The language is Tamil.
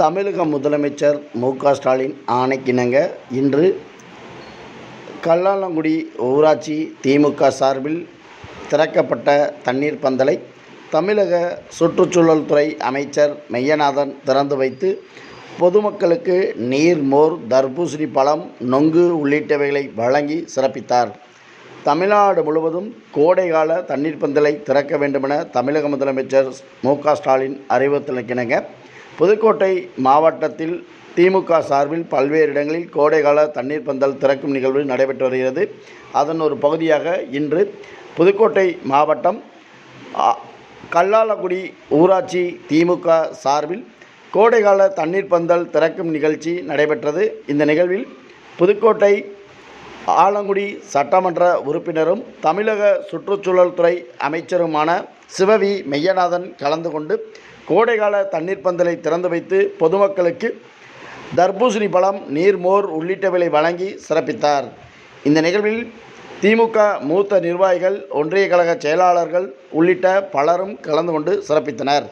தமிழக முதலமைச்சர் மு க ஸ்டாலின் ஆணைக்கிணங்க. இன்று கல்லாலங்குடி ஊராட்சி திமுக சார்பில் திறக்கப்பட்ட தண்ணீர் பந்தலை தமிழக சுற்றுச்சூழல் துறை அமைச்சர் மெய்யநாதன் திறந்து வைத்து பொதுமக்களுக்கு நீர் மோர் தர்பூசணி பழம் நொங்கு உள்ளிட்டவைகளை வழங்கி சிறப்பித்தார். தமிழ்நாடு முழுவதும் கோடைகால தண்ணீர் பந்தலை திறக்க வேண்டுமென தமிழக முதலமைச்சர் மு க ஸ்டாலின் அறிவுறுத்தலுக்கிணங்க. புதுக்கோட்டை மாவட்டத்தில் திமுக சார்பில் பல்வேறு இடங்களில் கோடைகால தண்ணீர் பந்தல் திறக்கும் நிகழ்வு நடைபெற்று வருகிறது. அதன் ஒரு பகுதியாக இன்று புதுக்கோட்டை மாவட்டம் கல்லாலக்குடி ஊராட்சி திமுக சார்பில் கோடைகால தண்ணீர் பந்தல் திறக்கும் நிகழ்ச்சி நடைபெற்றது. இந்த நிகழ்வில் புதுக்கோட்டை ஆலங்குடி சட்டமன்ற உறுப்பினரும் தமிழக சுற்றுச்சூழல் துறை அமைச்சருமான சிவவி மெய்யநாதன் கலந்து கொண்டு கோடைகால தண்ணீர் பந்தலை திறந்து வைத்து பொதுமக்களுக்கு தர்பூசணி பழம் நீர்மோர் உள்ளிட்டவைகளை வழங்கி சிறப்பித்தார். இந்த நிகழ்வில் திமுக மூத்த நிர்வாகிகள் ஒன்றிய கழக செயலாளர்கள் உள்ளிட்ட பலரும் கலந்து கொண்டு சிறப்பித்தனர்.